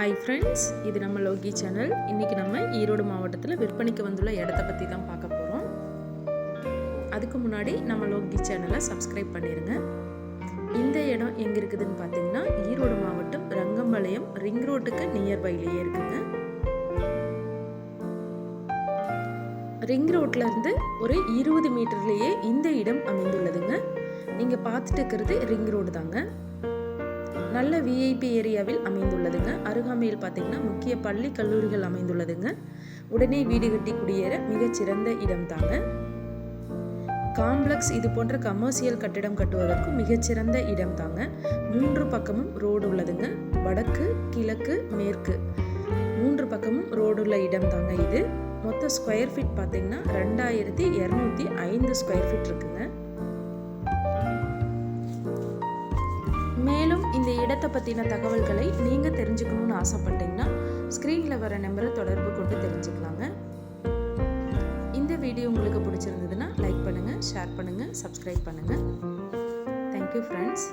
Hi friends இது நம்ம Loki channel இன்றைக்கி நம்ம ஈரோடு மாவட்டத்தில் விற்பனைக்கு வந்துள்ள இடத்த பற்றி தான் பார்க்க போகிறோம் அதுக்கு முன்னாடி நம்ம லோகி சேனலை சப்ஸ்கிரைப் பண்ணிடுங்க இந்த இடம் எங்கே இருக்குதுன்னு பார்த்தீங்கன்னா ஈரோடு மாவட்டம் ரங்கம்பாளையம் ரிங் ரோட்டுக்கு நியர்பைலேயே இருக்குங்க. ரிங் ரோட்லேருந்து ஒரு இருபது மீட்டர்லேயே இந்த இடம் அமைந்துள்ளதுங்க. நீங்கள் பார்த்துட்டு இருக்கிறது ரிங் ரோடு தாங்க. நல்ல விஐபி ஏரியாவில் அமைந்துள்ளதுங்க. அருகாமையில் பார்த்தீங்கன்னா முக்கிய பள்ளி கல்லூரிகள் அமைந்துள்ளதுங்க. உடனே வீடு கட்டி குடியேற மிகச்சிறந்த இடம் தாங்க. காம்ப்ளெக்ஸ் இது போன்ற கமர்ஷியல் கட்டிடம் கட்டுவதற்கு மிகச்சிறந்த இடம் தாங்க. மூன்று பக்கமும் ரோடு உள்ளதுங்க. வடக்கு கிழக்கு மேற்கு. மூன்று பக்கமும் ரோடு உள்ள இடம் தாங்க இது. மொத்த ஸ்கொயர் ஃபீட் பார்த்தீங்கன்னா ரெண்டாயிரத்தி இரநூத்தி ஐந்து ஸ்கொயர் ஃபீட் இருக்குங்க. மேலும் இந்த இடத்தை பற்றின தகவல்களை நீங்கள் தெரிஞ்சுக்கணும்னு ஆசைப்பட்டீங்கன்னா ஸ்க்ரீனில் வர நம்பரை தொடர்பு கொண்டு தெரிஞ்சுக்கலாங்க. இந்த வீடியோ உங்களுக்கு பிடிச்சிருந்ததுன்னா லைக் பண்ணுங்கள் ஷேர் பண்ணுங்கள் சப்ஸ்கிரைப் பண்ணுங்கள் தேங்க்யூ ஃப்ரெண்ட்ஸ்